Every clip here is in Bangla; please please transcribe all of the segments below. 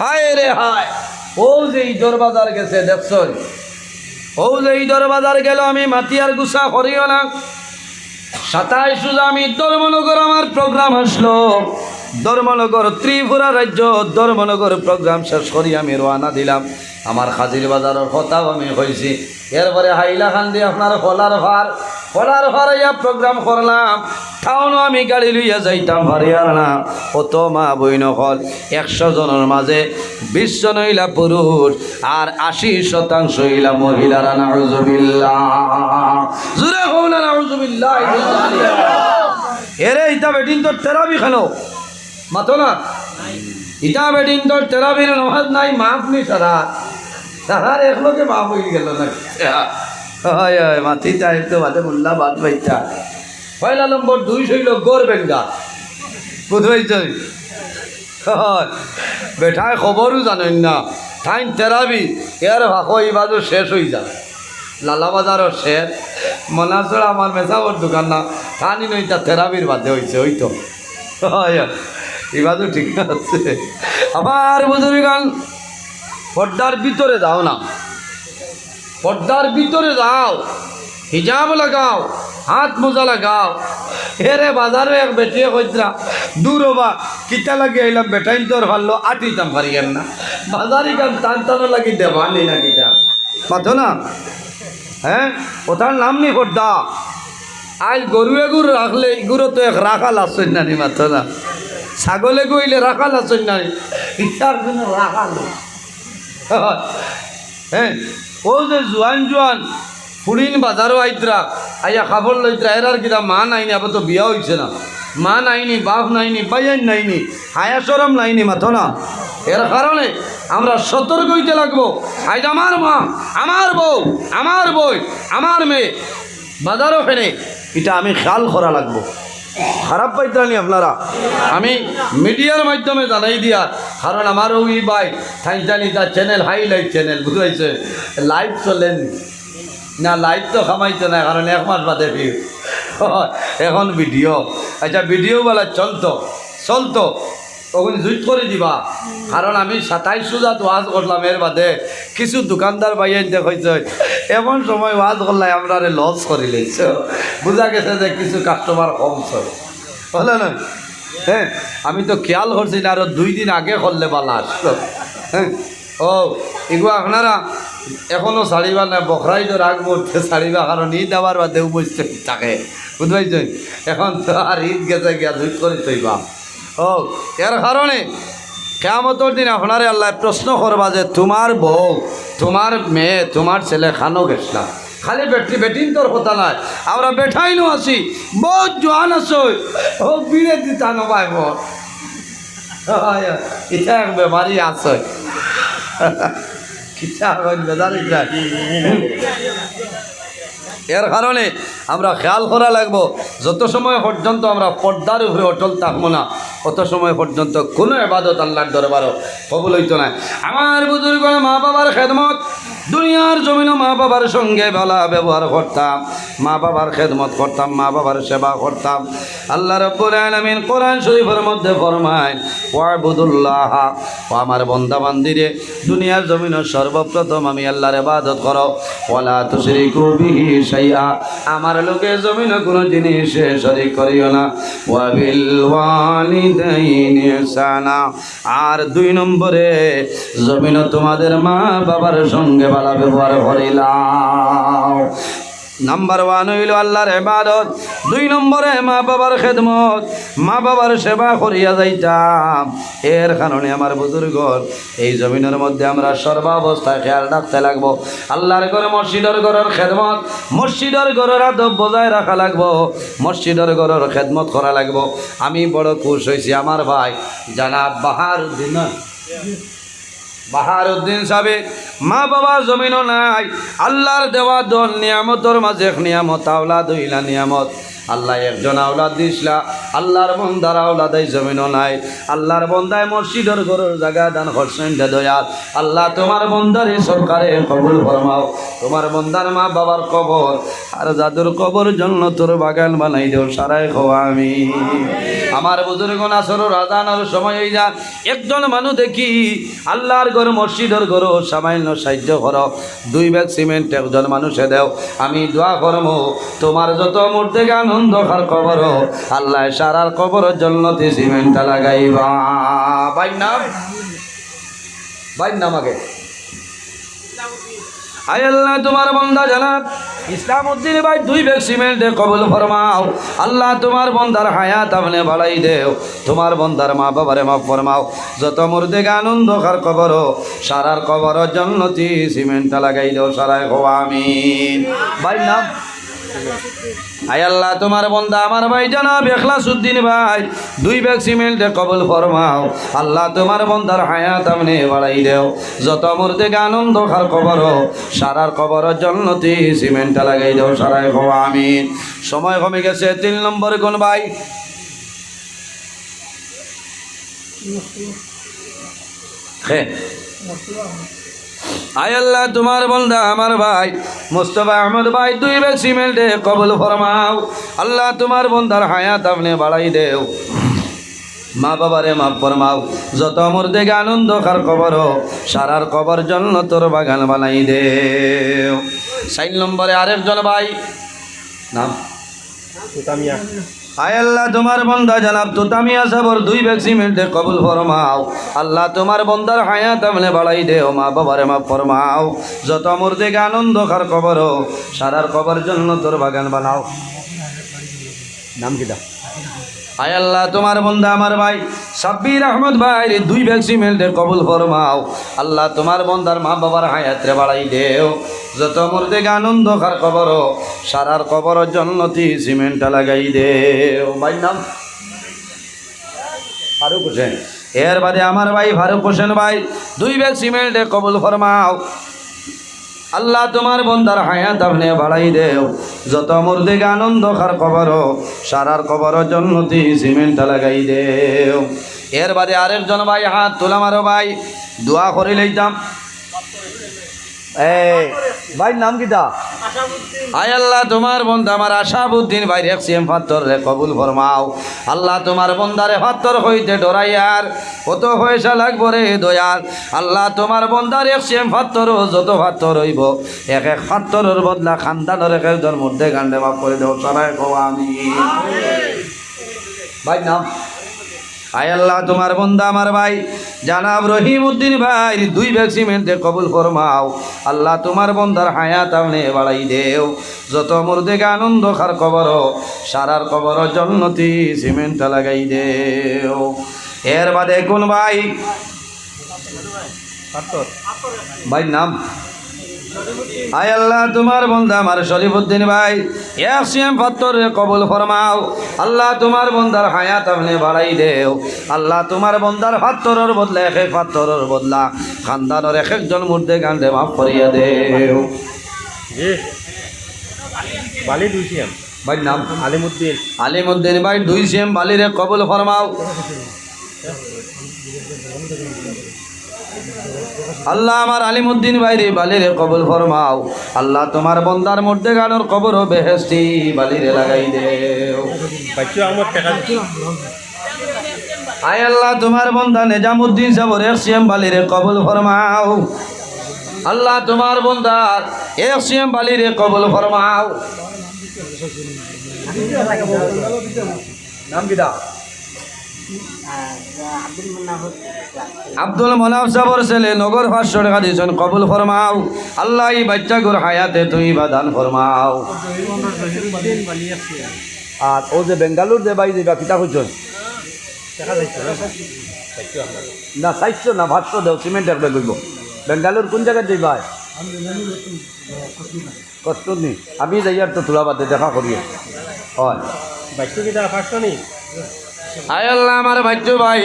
হায় রে হায়। ও যে ঈদর বাজার গেছে দেখছ ও যে ঈদর বাজার গেল, আমি মাতিয়ার গুসা করিও না। সাতাইশ সুজা আমি ধর্মনগর, আমার প্রোগ্রাম আসলো। ধর্মনগর, ত্রিপুরা রাজ্য ধর্মনগর প্রোগ্রাম শেষ করি, আমি রওনা দিলাম। আমার হাজির বাজারের কথাও আমি হয়েছি এরপরে হাইলাকান্দি আপনার ফলার ভার। ফলার ভার ইয়া প্রোগ্রাম করলাম। টাউনও আমি গাড়ি লইয়া যাইতাম ভারিয়ার না কত মা বইন হল একশো জনের মাঝে বিশ জন হইলা পুরুষ আর আশি শতাংশ হইলা মহিলারা। নাউজুবিল্লাহ। এরে, ইতা বেটিন তোর তেরাবি খানো? মাতো না? ইটা বেটিন তোর তেরাবির নমাজ নাই, মাফ নি সারা। সারার একলোকে মাফ হয়ে গেল না হয় হয় মাতি তাই তো বাদে মোল্লা বাদ বাইতা পয়লা নম্বর দুই শৈল গোর বেঙ্গা। বুঝবাইছ বেঠায় খবরও জানেন না। ঠাইন তেরাবি এর ভাষো এই বাজু শেষ হয়ে যা লালা বাজারও শেষ। মনাচড়া আমার মেসাবর দোকান না। থানি নই তা থেরাপির বাদে হয়েছে ওই তো হয় এই বাজু ঠিক আছে আমার বুঝবি গান পর্দার ভিতরে যাও না। পর্দার ভিতরে যাও, হিজাব লাগাও, হাত মোজা লাগাও। এরে বাজারে এক বেটিয়ে কইতরা, দূর হবা, কিতা লাগে আইলাম, বেটাইন তোর ভালো আটিতাম পারিয়েন না? বাজারি গান টান টানো লাগি দেবানি না কিটা মাথো না? হ্যাঁ? ওটার নাম নি পর্দা? আজ গরু এগুর রাখলে এগুলো তো এক রাখাল আসছেন না নি মাথো না? ছাগলে গইলে রাখাল আসছেন না জন্য রাখাল। হ্যাঁ? ও যে জোয়ান জোয়ান ফুড়িন বাজারও আইতরা আইয়া খাবার লইতরা এরার কিনা মা নাইনি আবার তো বিয়া হইছে না। মা নাইনি বাপ নাইনি বাইয়ান নাইনি হায়া সরম নাইনি মাথো না। এর কারণে আমরা সতর্ক হইতে লাগবো। আজ আমার মা আমার বউ আমার বই আমার মেয়ে। বাজারও ফেনে এটা আমি খেয়াল করা লাগবো। খারাপ পাইতানি আপনারা? আমি মিডিয়ার মাধ্যমে জানাই দিয়া, কারণ আমার ওই ভাই জানি তার চ্যানেল হাইলাইট চ্যানেল বুঝাইছে। লাইভ চলেন। না লাইভ তো খামাইছে না কারণ এক মাস বাদে ভিউ এখন ভিডিও আচ্ছা ভিডিও বলা চলতো। চলতো। তখন জুইট করে দিবা। কারণ আমি সাতাইশ সুজাত ওয়াজ করলাম এর বাদে। কিছু দোকানদার বাইয়ান দেখাইছে এমন সময় ওয়াজ করলাই আমরা লস করে লেছ। বোঝা গেছে যে কিছু কাস্টমার কম চলে। বলে না হ্যাঁ আমি তো খেয়াল করছি না আরও দুই দিন আগে করলে বালা। আসলো হ্যাঁ ও এগুলো আপনারা এখনও শাড়িবা না বখরাই তো করতে শাড়িবা কারণ ঈদ আবার বাদেও বসতে থাকে। বুঝবাইছেন এখন তো আর ঈদ গেছে গিয়া দুই করে তৈবা ও এর কারণে কেমতর দিন আপনারে আল্লাহ প্রশ্ন করবা যে তোমার বউ তোমার মেয়ে তোমার ছেলে খানো গেছলা খালি বেটি, বেটিন তোর কথা নাই। আমরা বেঠাই নো আছি, বহুত জোয়ান আছো। ও বিড়ে দিতা মোর ইটা এক বেমারি আছে। কিতা বেজারি এর কারণে আমরা খেয়াল করা লাগব, যত সময় পর্যন্ত আমরা পর্দার উপরে অটল থাকব না, অত সময় পর্যন্ত কোনো এবাদত আল্লাহর দরবারও কবুল হইতো না। আমার বুজুর্গ মা বাবার খেদমত দুনিয়ার জমিনও মা বাবার সঙ্গে ভালো ব্যবহার করতাম। মা বাবার খেদমত করতাম, মা বাবার সেবা করতাম। আল্লাহ রব্বুল আলামিন কোরআন শরীফের মধ্যে ফরমায়, ওয়াবুদুল্লাহ ও আমার বন্দা বান্দিরে দুনিয়ার জমিনও সর্বপ্রথম আমি আল্লাহর ইবাদত করো। ওয়ালা তুশরিকু বিহি শাইআ আমার লোকে জমিনে কোনো জিনিস শরীক করিও না। ওয়াবিল আর দুই নম্বরে জমিন তোমাদের মা বাবার সঙ্গে ভালো ব্যবহার করিলাম। নাম্বার ওয়ান হইল আল্লাহর এবাদত দুই নম্বরে মা বাবার খেদমত, মা বাবার সেবা করিয়া যাইতাম। এর কারণে আমার বুজুর্গ এই জমিনের মধ্যে আমরা সর্বাবস্থায় খেয়াল রাখতে লাগবো। আল্লাহর ঘরে মসজিদের ঘরের খেদমত, মসজিদের ঘরের আদব বজায় রাখা লাগবো, মসজিদের ঘরের খেদমত করা লাগবো। আমি বড় খুশ হয়েছি আমার ভাই জানা বাহার দিন। বাহারুদ্দিন সাহেব, মা বাবা জমিনও নাই। আল্লাহর দেওয়া দল নিয়ামতর মাঝে নিয়ামত আওলা দইলা নিয়ামত। আল্লাহ একজন আওলাদ দিসলা আল্লাহর বন্দার আওলাদ এই জমিনও নাই। আল্লাহর বন্দায় মসজিদের গরুর জায়গা দান দে দয়াল। আল্লাহ তোমার বন্দারে সরকারে কবুল ফরমাও। তোমার বন্দার মা বাবার কবর আর জাদুর কবর জন্য তোর বাগান বানাই দেও সারাই খোয়া আমি আমার বুজুর্গ নাসর রাজানোর সময় এই যা একজন মানুষ দেখি আল্লাহর ঘর, মসজিদের ঘর সামান্য সাহায্য কর দুই ব্যাগ সিমেন্ট একজন মানুষে দেও। আমি দোয়া করম, তোমার যত মূর্তি আনন্দ খার কবর, আল্লাহ সারার কবরের জন্য তে সিমেন্টটা লাগাইবা। বাইর নাম। বাইর নাম আগে। আয় আল্লাহ, তোমার বন্দা জানাব। ইসলাম উদ্দিন ভাই, দুই বেগ সিমেন্টে কবুল ফরমাও। আল্লাহ, তোমার বন্দার হায়াত আপনি বাড়াই দেও। তোমার বন্দার মা বাবারে মাফ ফরমাও। যত মুর্দে আনন্দ কার কবর, সারার কবর জন্নতি সিমেন্টটা লাগাই দেও সারায় হো আমিন। ভাই নাম। আয় আল্লাহ, তোমার বন্দা, আমার ভাই জানাব এখলাস উদ্দিন ভাই, দুই ব্যাগ সিমেন্টে কবল ফরমাও। আল্লাহ, তোমার বন্দার হায়াত আপনি বাড়াই দেও। যত মুর্দে আনন্দ, খার কবর সারার কবর জন্নতি সিমেন্টটা লাগাই দেও সারাই হো আমিন। সময় কমে গেছে, তিন নম্বর কোন ভাই। হ্যাঁ আয় আল্লাহ, তোমার বন্দা আমার ভাই। মোস্তফা আহমদ ভাই, দুই ব্যাগ সিমেন্টে কবল ফরমাও। আল্লাহ, তোমার বন্দার হায়াত আপনি বাড়াই দেও। মা বাবারে মাফ ফরমাও। যত মোর দেখে আনন্দ, কার কবর সারার কবর জন্য তোর বাগান বানাই দেও। সাইন নম্বরে আরেকজন ভাই। নাম? আয় আল্লাহ তোমার বন্দা জানাব তুতামিয়া সাবর দুই ব্যাগ সিমেন্টে কবুল ফরমাও। আল্লাহ তোমার বন্দার হায়াত আমলে বাড়াই দেও মা বাবারে মা ফরমাও। যত মোর দেখে আনন্দ খার কবর সারার কবর জন্য তোর বাগান বানাও। নাম কিটা আয় আল্লাহ তোমার বন্ধা আমার ভাই সাব্বির আহমদ ভাই দুই ব্যাগ সিমেন্টে কবুল ফরমাও। আল্লাহ তোমার বন্দার মা বাবার হায়াতরে বাড়াই দেও। যত মুর্দে আনন্দ খার কবর, সারার কবর জন্নতি সিমেন্টটা লাগাই দেও ভাই নাম? ফারুক হোসেন। এর বাদে আমার ভাই ফারুক হোসেন ভাই, দুই ব্যাগ সিমেন্টে কবুল ফরমাও। আল্লাহ তোমার বন্দার হায়াত আপনি বাড়াই দেও। যত মুর্দে আনন্দ খার কবর, সারার কবর জন্নতি সিমেন্টটা লাগাই দেও। এর বাদে আরেকজন ভাই, হাত তোলা মারো ভাই, দোয়া করে লইতাম। ভাই নাম কিটা আয় আল্লাহ তোমার বন্ধা আমার আশাবুদ্দিন ভাই রেক্সিএম ফাত্তর রে কবুল ফরমাও। আল্লাহ তোমার বন্দারে ফাত্তর হইতে ডরাইয়ার কত পয়সা লাগবো রে দয়াল। আল্লাহ তোমার বন্দার রেক্সিএম ফাত্তর যত ফাত্তর হইব এক এক ফাত্তরের বদলা খানদানের এক একজন মধ্যে গান্ডে মাফ করে দেও সারাই কো আমি ভাই নাম? আয় আল্লাহ তোমার বন্দা আমার ভাই জানাব রহিম উদ্দিন ভাই দুই ব্যাগ সিমেন্টে কবুল ফরমাও। আল্লাহ তোমার বন্দার হায়াত আমনে বাড়াই দেও। যত মোর দেখে আনন্দ খার কবর সারার কবর জন্নতি সিমেন্ট লাগাই দেও। এর বাদে কোন ভাই? ভাই নাম? আয় আল্লাহ তোমার বন্ধা আমার শরীফুদ্দিন ভাই। সিএম পাত্তর কবুল ফরমাও। আল্লাহ তোমার বন্দার হায়াত আপনি বাড়াই দেও। আল্লাহ তোমার বন্দার পাত্তরের বদলা এক এক পাত্তরের বদলা। খানদানের এক একজন মূর্তি গান্ধে মাফ করিয়া দেও। বালি দুই সিএম। ভাই নাম? আলিমুদ্দিন। আলিমুদ্দিন ভাই দুই সিএম বালিরে কবুল ফরমাও। আল্লাহ আমার আলিমুদ্দিন ভাইরে বালিরে কবুল ফরমাও। আল্লাহ তোমার বন্দার মধ্যে গানোর কবর বেহেস্তি বালিরে লাগাই দিচ্ছি। আয় আল্লাহ তোমার বন্দা নেজামুদ্দিন সাবর এক সিএম বালিরে কবুল ফরমাও। আল্লাহ তোমার বন্দার এক সিএম বালিরে কবুল ফরমাও। নাম কিটা আব্দুল মনাফ সাবর ছেলে নগর পাঁচশো টাকা দিয়েছেন, কবুল ফরমাও। আল্লাহ এই বাচ্চা গোর হায়াতে তুই বাদান ফরমাও। আর ও যে বেঙ্গালুর যে বাই দিবা কিতা আমার না চাইছো না ভাতশো দেও সিমেন্ট একটা করব বেঙ্গালুর কোন জায়গায় যাইবা কষ্ট নেই আমি যাইয়ার তো তোলা বাদে দেখা করি হয়। বাচ্চু কি টাকা পাঁচশো নি? আয় আল্লাহ আমার বাচ্চু ভাই।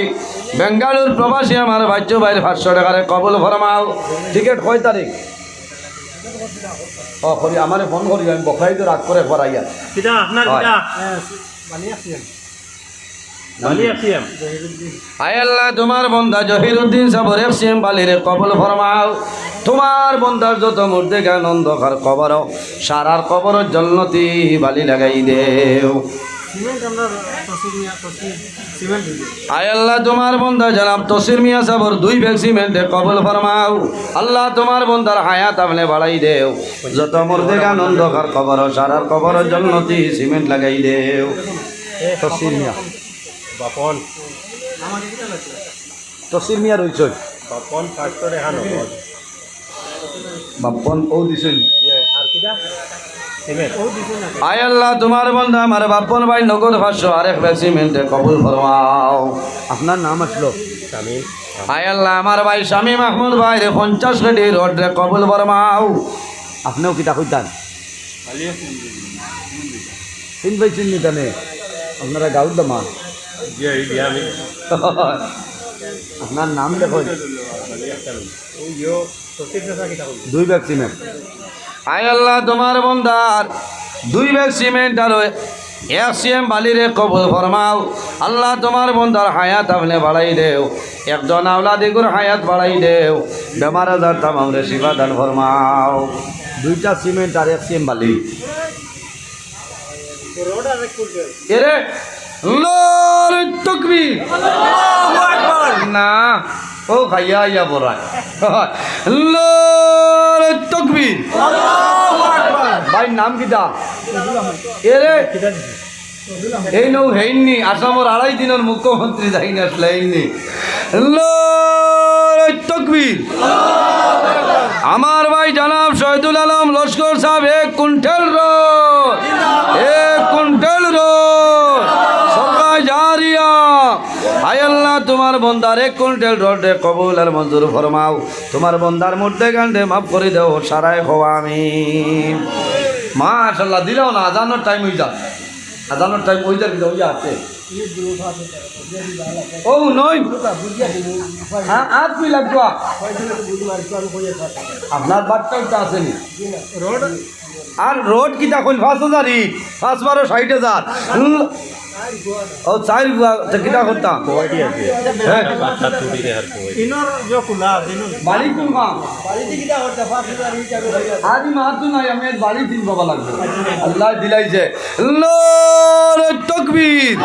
বেঙ্গালুর প্রবাসী আমার বাচ্চু ভাইয়ের পাঁচশো টাকারে কবল ফরমাও টিকিট কয় তারিখ? ও করি আমার ফোন করি আমি বকরাই তো রাগ করে করাইয়া কিতা আপনার হয়। কিতা বালি আছিয়াম আয় আল্লাহ তোমার বন্ধা জহিরুদ্দিন সাবর এফসিএম বালিরে কবল ফরমাও তোমার বন্ধার যত মূর্তি জ্ঞান অন্ধকার কবর সারার কবর জন্নতি বালি লাগাই দেও। আয় আল্লাহ তোমার বন্ধা জনাব তসির মিয়া সাবর দুই ব্যাগ সিমেন্টে কবল ফরমাও। আল্লাহ তোমার বন্ধার হায়াত আপনি বাড়াই দেও। যত মূর্তি জ্ঞান অন্ধকার কবর সারার কবর জন্নতি সিমেন্ট লাগাই দেও। তসির মিয়া। বাপন। তসির মিয়া বাপন হানো। বাপন ও দিছিল আর সিমেন্ট আয় আল্লাহ তোমার বন্ধা আমার বাপন ভাই নগদ পাঁচশো আরেক ভ্যাক্সিমেন্টে কবুল ফরমাও। আপনার নাম আসলো। স্বামী। আয় আল্লাহ আমার ভাই স্বামী মাহমুদ ভাই রে পঞ্চাশ রেডি রোড রে কবুল ফরমাও। আপনিও কিতা কইতান চিন ভাই চিনি তানে আপনারা গাউর দামা আপনার নাম দেখুন। কইলি দুই ব্যাগ সিমেন্ট আয় আল্লাহ, তোমার বন্দার দুই ব্যাগ সিমেন্ট আর এক সিএম বালিরে কবুল ফরমাও। আল্লাহ, তোমার বন্দার হায়াত আপনি বাড়াই দেও। একজন আওলাদিগুর হায়াত বাড়াই দেও। বেমার আজার তামাম রে শিবা দান ফরমাও। দুইটা সিমেন্ট আর এক সিএম বালি। এরে না, ও খাইয়া ইয়া লোর আড়াই দিনের মুখ্যমন্ত্রী যাইনি আসলে আমার ভাই জানাব শহীদুল আলম লস্কর সাহেব এক কুইন্টাল রোড এক কুইন্টাল রোড সরকার জারিয়া আয় তোমার বন্দার কুইন্টাল রোডে কবুল আর মঞ্জুর ফরমাও। তোমার বন্দার মধ্যে গান্ডে মাফ করে দেও সারাই হওয়া আমি মাশাল্লাহ দিলেও না, আজানোর টাইম হয়ে যা আজানোর টাইম ওই আছে। ও, নই। হ্যাঁ আর আপনার আসেনি আর রোড কি দেখুন পাঁচ হাজার ইট। পাঁচ বারো ষাট হাজার। ও চাইর গুয়া তো কিটা করতা? কোয়াটি আছে। হ্যাঁ। কাটা তুরি রে হার কোয়াটি ইনর জো কুলা দিনু বাড়ি কোন গাম বাড়িতে কিটা করতা? ফাস হাজার ই যাবে আজি মাহাত নাই আমি বাড়ি দিন বাবা লাগবে। আল্লাহ দিলাইছে লর তাকবীর।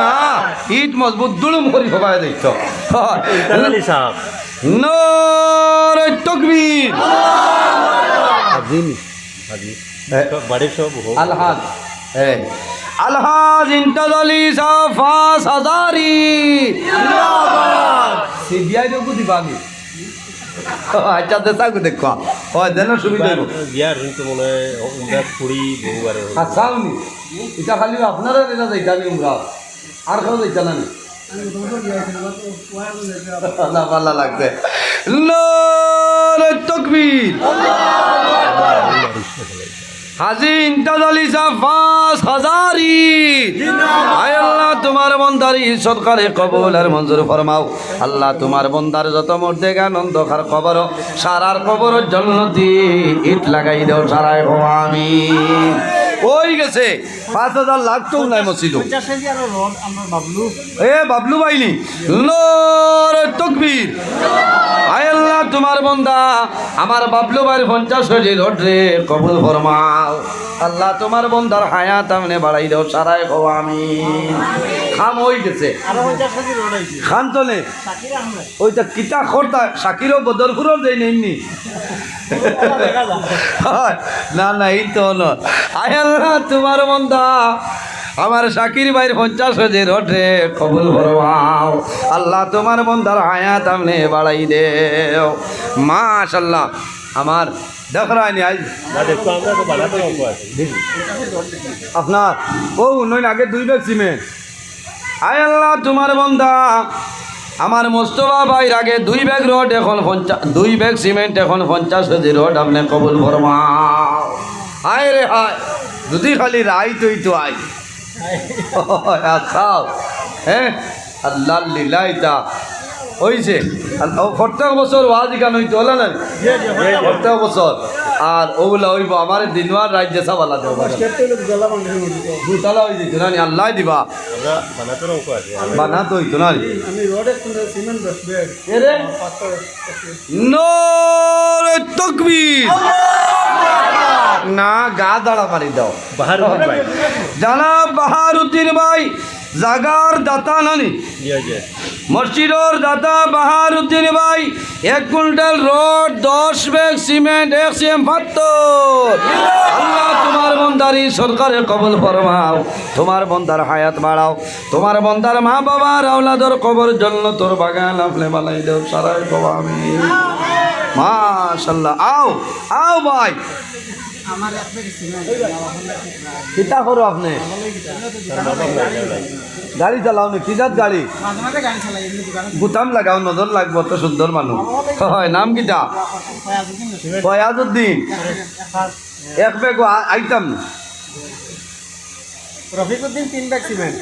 না ইট মজবুত দুলুম করি ভাবায় দেখছ আলী সাহেব। নর তাকবীর। আজিম আজিম বাড়ি সব আলহাদ হ্যাঁ আলহাদ হ্যাঁ আলহাজ ইন্টাজালি সাফাস হাজারি সিবিআই দেখো দিবানি আচ্ছা দেখাকু দেখো হয় দেন সুবিধা হইব বিয়ার হইতো মনে হয় উমরা কুড়ি বহুবারে হইতো। আসাউনি এটা খালি আপনারা এটা যাইতা নি উমরা আর কেউ যাইতা না না ভালো লাগছে। লোরে তকবীর হাজি ইন্টাজ আলী পাঁচ হাজারি আয় আল্লাহ, তোমার বন্দারি সরকারে কবুল আর মঞ্জুর ফরমাও। আল্লাহ, তোমার বন্দার যত মধ্যে আনন্দ খার কবর, সারার কবর জন্নতি ইট লাগাই দেও সারায় আমি ওই গেছে। পাঁচ হাজার লাগতেও নাই মসজিদ এ বাবলু বাইনি তকবীর। আল্লাহ তোমার বন্দা আমার বাবলু ভাইয়ের পঞ্চাশ হয়েছে রে কবুল ফরমাও আল্লাহ তোমার বন্দার হায়াত আমনে বাড়াই দেও সারাই হো আমি খাম হয়ে গেছে। খান তো নে ওইটা কিতা খরতা শাকিরও বদরপুরও দেয় হয়। না না এই তো হলো। আয় আল্লাহ তোমার বন্দা আমার শাকির ভাইয়ের পঞ্চাশ হাজার ওঠে, কবুল ফরমাও আল্লাহ তোমার বন্দার হায়াত আমনে বাড়াই দেও। মাশাল্লাহ আমার দেখ রায়নি আজ আপনার, ও নইন আগে দুই ব্যাগ সিমেন্ট আয় আল্লাহ তোমার বন্দা আমার মোস্তফা ভাইয়ের আগে দুই ব্যাগ রোড, এখন পঞ্চাশ দুই ব্যাগ সিমেন্ট, এখন পঞ্চাশ কেজি রোড আপনি কবুল ফরমাও হায় রে হায়। যদি খালি রাই তুই তো আই খাও। হ্যাঁ? আল্লাহ লীলাইতা হয়েছে আর ও প্রত্যেক বছর ওয়াজ গান হইতো হলো না? প্রত্যেক বছর। আর ওগুলা হইব আমার দিনওয়ার রাজ্য সাবালা তো মসজিদ দুতলা হয়ে যেত না। আল্লাহ দিবা। আমরা বানাতে তো হইতো না নি। আমি রোডে সিমেন্ট বেড এরে? পাথর নরে তকবীর না গা দাঁড়া মারি দাও। বাহার ভাই। জানা বাহারুদ্দিন ভাই জাগার দাতা নানি। মসজিদর দাতা বাহারুদ্দিন ভাই এক কুইন্টাল রড দশ ব্যাগ সিমেন্ট এক সিএম পাত্তর। আল্লাহ তোমার বন্দারি সরকারে কবল ফরমাও। তোমার বন্দার হায়াত বাড়াও। তোমার বন্দার মা বাবার আওলাদর কবর জন্য তোর বাগান আপনি বালাই দেও সারাই বাবা আমি। মাশাল্লাহ। আও আও ভাই। কিতা করো আপনি? গাড়ি চালাও নি কি জাত গাড়ি? বুতাম লাগাও নজর লাগবো তো সুন্দর মানুষ। হয় নাম কিটা ফয়াজুদ্দিন। এক বেগ আইতাম রফিকুদ্দিন তিন ব্যাগ সিমেন্ট